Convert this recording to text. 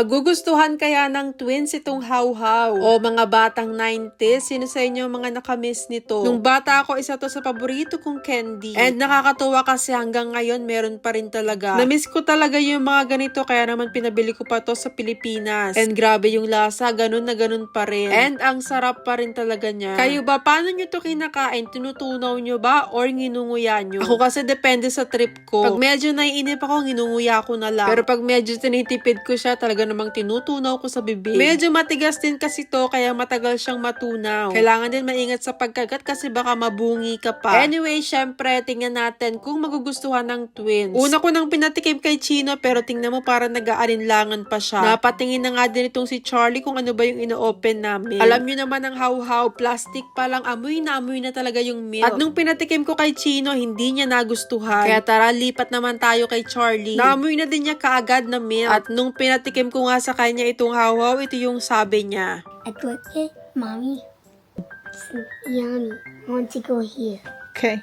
Magugustuhan kaya ng twins itong how-how o mga batang 90s? Sino sa inyo mga nakamiss nito? Nung bata ako, isa to sa paborito kong candy. And nakakatuwa kasi hanggang ngayon meron pa rin talaga. Namiss ko talaga yung mga ganito kaya naman pinabili ko pa to sa Pilipinas. And grabe yung lasa, ganun na ganun pa rin. And ang sarap pa rin talaga niya. Kayo ba, paano nyo to kinakain? Tinutunaw nyo ba or nginunguya nyo? Ako kasi depende sa trip ko. Pag medyo naiinip ako, nginunguya ko na lang. Pero pag medyo tinitipid ko siya, talaga namang tinutunaw ko sa bibig. Medyo matigas din kasi to, kaya matagal siyang matunaw. Kailangan din maingat sa pagkagat kasi baka mabungi ka pa. Anyway, syempre, tingnan natin kung magugustuhan ng twins. Una ko nang pinatikim kay Chino, pero tingnan mo para nag-aalinlangan pa siya. Napatingin na nga din itong si Charlie kung ano ba yung ino-open namin. Alam nyo naman ang how-how, plastic pa lang, amoy na amoy na talaga yung milk. At nung pinatikim ko kay Chino, hindi niya nagustuhan. Kaya tara, lipat naman tayo kay Charlie. Naamoy na din niya kaagad na milk. At nung pinatikim ko nga sa kanya itong how-how, ito yung sabi niya. I put it, mommy. It's yummy. I want to go here. Okay.